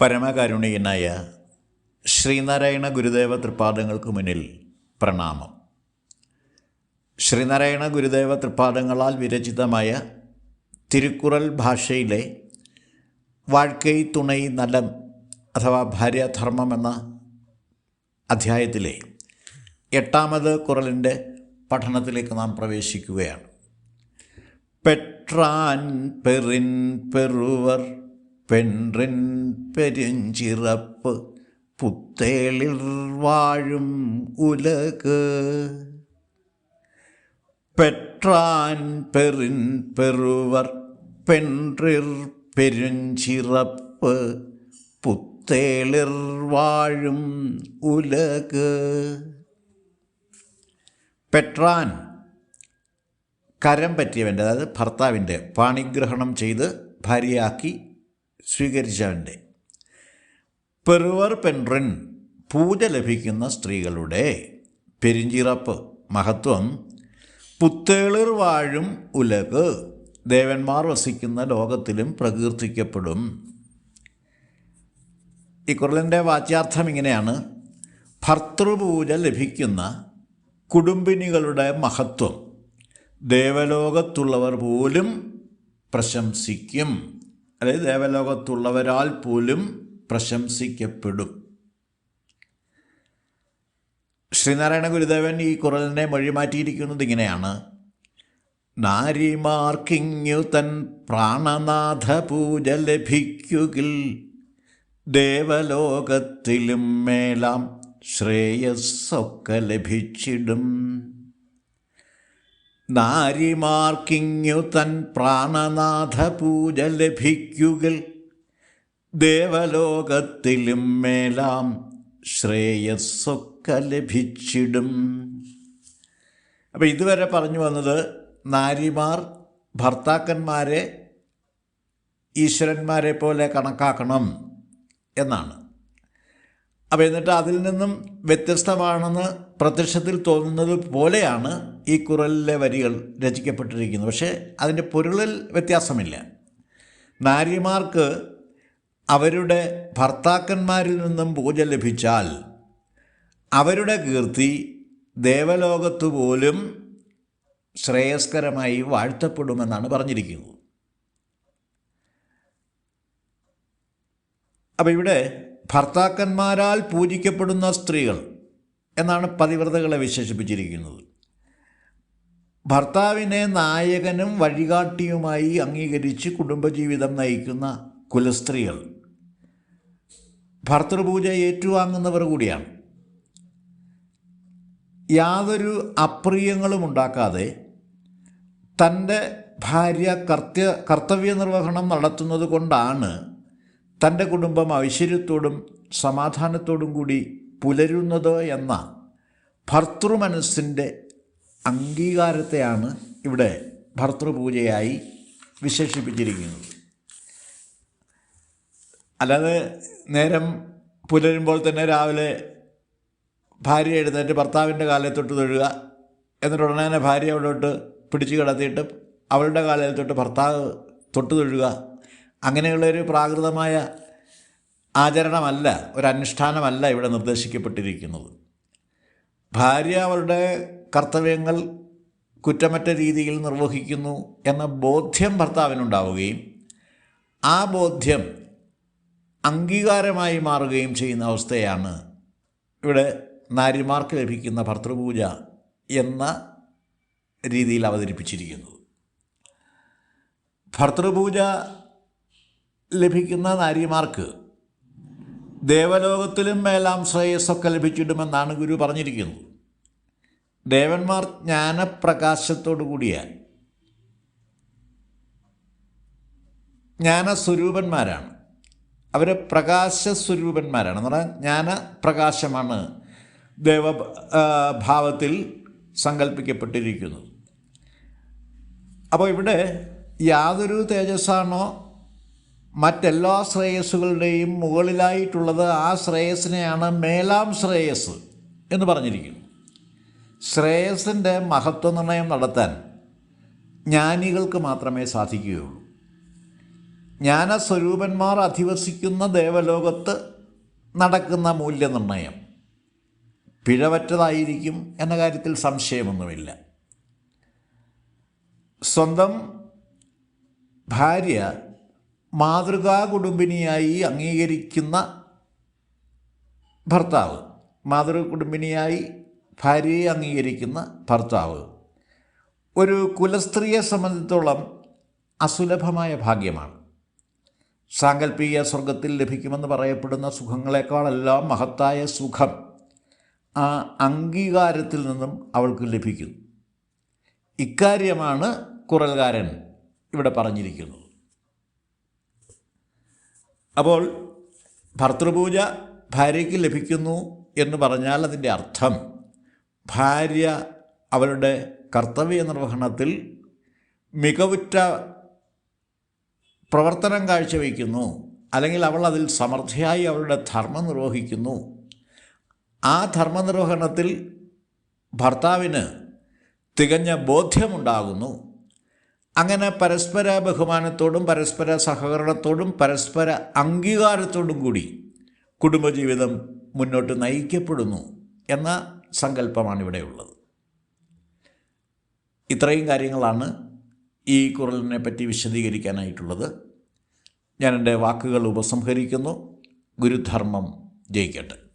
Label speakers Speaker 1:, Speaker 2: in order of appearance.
Speaker 1: പരമകാരുണികനായ ശ്രീനാരായണ ഗുരുദേവ തൃപ്പാദങ്ങൾക്ക് മുന്നിൽ പ്രണാമം. ശ്രീനാരായണ ഗുരുദേവ തൃപ്പാദങ്ങളാൽ വിരചിതമായ തിരുക്കുറൽ ഭാഷയിലെ വാഴ്ക്കൈ തുണൈ നലം അഥവാ ഭാര്യാധർമ്മം എന്ന അധ്യായത്തിലെ എട്ടാമത് കുറലിന്റെ പഠനത്തിലേക്ക് നാം പ്രവേശിക്കുകയാണ്. പെട്രാൻ പെറിൻ പെറുവർ പെൺറിൻ പെരുഞ്ചിറപ്പ് പുത്തേളിൽ വാഴും ഉലക്. പെട്രാൻ പെറിൻ പെറുവർ പെൺറിർ പെരുഞ്ചിറപ്പ് പുത്തേളിർ വാഴും ഉലക്. പെട്രാൻ കരം പറ്റിയവന്റെ അതായത് ഭർത്താവിന്റെ പാണിഗ്രഹണം ചെയ്ത് ഭാര്യയാക്കി സ്വീകരിച്ചവന്റെ പെറുവർ പെൻറിൻ പൂജ ലഭിക്കുന്ന സ്ത്രീകളുടെ പെരിഞ്ചിറപ്പ് മഹത്വം പുത്തേളിർ വാഴും ഉലക് ദേവന്മാർ വസിക്കുന്ന ലോകത്തിലും പ്രകീർത്തിക്കപ്പെടും. ഈ കുറലിന്റെ വാച്യാർത്ഥം ഇങ്ങനെയാണ്. ഭർത്തൃപൂജ ലഭിക്കുന്ന കുടുംബിനികളുടെ മഹത്വം. ദേവലോകത്തുള്ളവർ പോലും പ്രശംസിക്കും. അതായത് ദേവലോകത്തുള്ളവരാൽ പോലും പ്രശംസിക്കപ്പെടും. ശ്രീനാരായണ ഗുരുദേവൻ ഈ കുറലിനെ മൊഴി മാറ്റിയിരിക്കുന്നത് ഇങ്ങനെയാണ്. നാരിമാർക്കിങ്ങു തൻ പ്രാണനാഥ പൂജ ലഭിക്കുകിൽ ദേവലോകത്തിലും മേലാം ശ്രേയസ്സൊക്കെ ലഭിച്ചിടും. നാരിമാർക്കിങ്ങു തൻ പ്രാണനാഥ പൂജ ലഭിക്കുക ദേവലോകത്തിലും മേലാം ശ്രേയസ്സൊക്കെ ലഭിച്ചിടും. അപ്പോൾ ഇതുവരെ പറഞ്ഞു വന്നത് നാരിമാർ ഭർത്താക്കന്മാരെ ഈശ്വരന്മാരെ പോലെ കണക്കാക്കണം എന്നാണ്. അപ്പോൾ എന്നിട്ട് അതിൽ നിന്നും വ്യത്യസ്തമാണെന്ന് പ്രത്യക്ഷത്തിൽ തോന്നുന്നത് പോലെയാണ് ഈ കുറലിലെ വരികൾ രചിക്കപ്പെട്ടിരിക്കുന്നത്. പക്ഷേ അതിന്റെ പൊരുളിൽ വ്യത്യാസമില്ല. നാരിമാർക്ക് അവരുടെ ഭർത്താക്കന്മാരിൽ നിന്നും പൂജ ലഭിച്ചാൽ അവരുടെ കീർത്തി ദേവലോകത്തുപോലും ശ്രേയസ്കരമായി വാഴ്ത്തപ്പെടുമെന്നാണ് പറഞ്ഞിരിക്കുന്നത്. അപ്പോൾ ഇവിടെ ഭർത്താക്കന്മാരാൽ പൂജിക്കപ്പെടുന്ന സ്ത്രീകൾ എന്നാണ് പതിവ്രതകളെ വിശേഷിപ്പിച്ചിരിക്കുന്നത്. ഭർത്താവിനെ നായകനും വഴികാട്ടിയുമായി അംഗീകരിച്ച് കുടുംബജീവിതം നയിക്കുന്ന കുലസ്ത്രീകൾ. ഭർത്തൃപൂജ ഏറ്റുവാങ്ങുന്നവർ കൂടിയാണ്. യാതൊരു അപ്രിയങ്ങളും ഉണ്ടാക്കാതെ തന്റെ ഭാര്യ കർത്തൃ കർത്തവ്യ നിർവഹണം നടത്തുന്നത് കൊണ്ടാണ് തന്റെ കുടുംബം ഐശ്വര്യത്തോടും സമാധാനത്തോടും കൂടി പുലരുന്നത് എന്ന ഭർത്തൃമനസ്സിന്റെ അംഗീകാരത്തെയാണ് ഇവിടെ ഭർത്തൃപൂജയായി വിശേഷിപ്പിച്ചിരിക്കുന്നത്. അല്ലാതെ നേരം പുലരുമ്പോൾ തന്നെ രാവിലെ ഭാര്യ എഴുന്നേറ്റ് ഭർത്താവിന്റെ കാലിൽ തൊട്ട് തൊഴുക എന്നിട്ട് ഉടനെ തന്നെ ഭാര്യ അവിടോട്ട് പിടിച്ചു കിടത്തിയിട്ട് അവളുടെ കാലിൽ തൊട്ട് ഭർത്താവ് തൊട്ട് തൊഴുക അങ്ങനെയുള്ളൊരു പ്രാകൃതമായ ആചരണമല്ല ഒരു അനുഷ്ഠാനമല്ല ഇവിടെ നിർദ്ദേശിക്കപ്പെട്ടിരിക്കുന്നത്. ഭാര്യ അവരുടെ കർത്തവ്യങ്ങൾ കുറ്റമറ്റ രീതിയിൽ നിർവഹിക്കുന്നു എന്ന ബോധ്യം ഭർത്താവിനുണ്ടാവുകയും ആ ബോധ്യം അംഗീകാരമായി മാറുകയും ചെയ്യുന്ന അവസ്ഥയാണ് ഇവിടെ നാരിമാർക്ക് ലഭിക്കുന്ന ഭർത്തൃപൂജ എന്ന രീതിയിൽ അവതരിപ്പിച്ചിരിക്കുന്നത്. ഭർത്തൃപൂജ ലഭിക്കുന്ന നാരിമാർക്ക് ദേവലോകത്തിലും മേലാം ശ്രേയസ്സൊക്കെ ലഭിച്ചിടുമെന്നാണ് ഗുരു പറഞ്ഞിരിക്കുന്നത്. ദേവന്മാർ ജ്ഞാനപ്രകാശത്തോടു കൂടിയ ജ്ഞാനസ്വരൂപന്മാരാണ്. അവർ പ്രകാശസ്വരൂപന്മാരാണ്. എന്ന് പറഞ്ഞാൽ ജ്ഞാനപ്രകാശമാണ് ദേവ ഭാവത്തിൽ സങ്കല്പിക്കപ്പെട്ടിരിക്കുന്നത്. അപ്പോൾ ഇവിടെ യാതൊരു തേജസ്സാണോ മറ്റെല്ലാ ശ്രേയസ്സുകളുടെയും മുകളിലായിട്ടുള്ളത് ആ ശ്രേയസ്സിനെയാണ് മേലാം ശ്രേയസ് എന്ന് പറഞ്ഞിരിക്കുന്നു. ശ്രേയസിന്റെ മഹത്വ നിർണയം നടത്താൻ ജ്ഞാനികൾക്ക് മാത്രമേ സാധിക്കുകയുള്ളൂ. ജ്ഞാനസ്വരൂപന്മാർ അധിവസിക്കുന്ന ദേവലോകത്ത് നടക്കുന്ന മൂല്യനിർണയം പിഴവറ്റതായിരിക്കും എന്ന കാര്യത്തിൽ സംശയമൊന്നുമില്ല. സ്വന്തം ഭാര്യ മാതൃകാ കുടുംബിനിയായി അംഗീകരിക്കുന്ന ഭർത്താവ്. മാതൃ കുടുംബിനിയായി ഭാര്യയെ അംഗീകരിക്കുന്ന ഭർത്താവ്. ഒരു കുലസ്ത്രീയെ സംബന്ധിച്ചോളം അസുലഭമായ ഭാഗ്യമാണ്. സാങ്കല്പിക സ്വർഗത്തിൽ ലഭിക്കുമെന്ന് പറയപ്പെടുന്ന സുഖങ്ങളെക്കാളെല്ലാം മഹത്തായ സുഖം ആ അംഗീകാരത്തിൽ നിന്നും അവൾക്ക് ലഭിക്കുന്നു. ഇക്കാര്യമാണ് കുറൽകാരൻ ഇവിടെ പറഞ്ഞിരിക്കുന്നത്. അപ്പോൾ ഭർത്തൃപൂജ ഭാര്യയ്ക്ക് ലഭിക്കുന്നു എന്ന് പറഞ്ഞാൽ അതിന്റെ അർത്ഥം ഭാര്യ അവരുടെ കർത്തവ്യ നിർവഹണത്തിൽ മികവുറ്റ പ്രവർത്തനം കാഴ്ചവെക്കുന്നു. അല്ലെങ്കിൽ അവൾ അതിൽ സമർത്ഥയായി അവളുടെ ധർമ്മം നിർവഹിക്കുന്നു. ആ ധർമ്മനിർവഹണത്തിൽ ഭർത്താവിന് തികഞ്ഞ ബോധ്യമുണ്ടാകുന്നു. അങ്ങനെ പരസ്പര ബഹുമാനത്തോടും പരസ്പര സഹകരണത്തോടും പരസ്പര അംഗീകാരത്തോടും കൂടി കുടുംബജീവിതം മുന്നോട്ട് നയിക്കപ്പെടുന്നു എന്ന സങ്കല്പമാണ് ഇവിടെയുള്ളത് ഇത്രയും കാര്യങ്ങളാണ് ഈ കുറലിനെ പറ്റി വിശദീകരിക്കാനായിട്ടുള്ളത്. ഞാൻ എന്റെ വാക്കുകൾ ഉപസംഹരിക്കുന്നു. ഗുരുധർമ്മം ജയിക്കട്ടെ.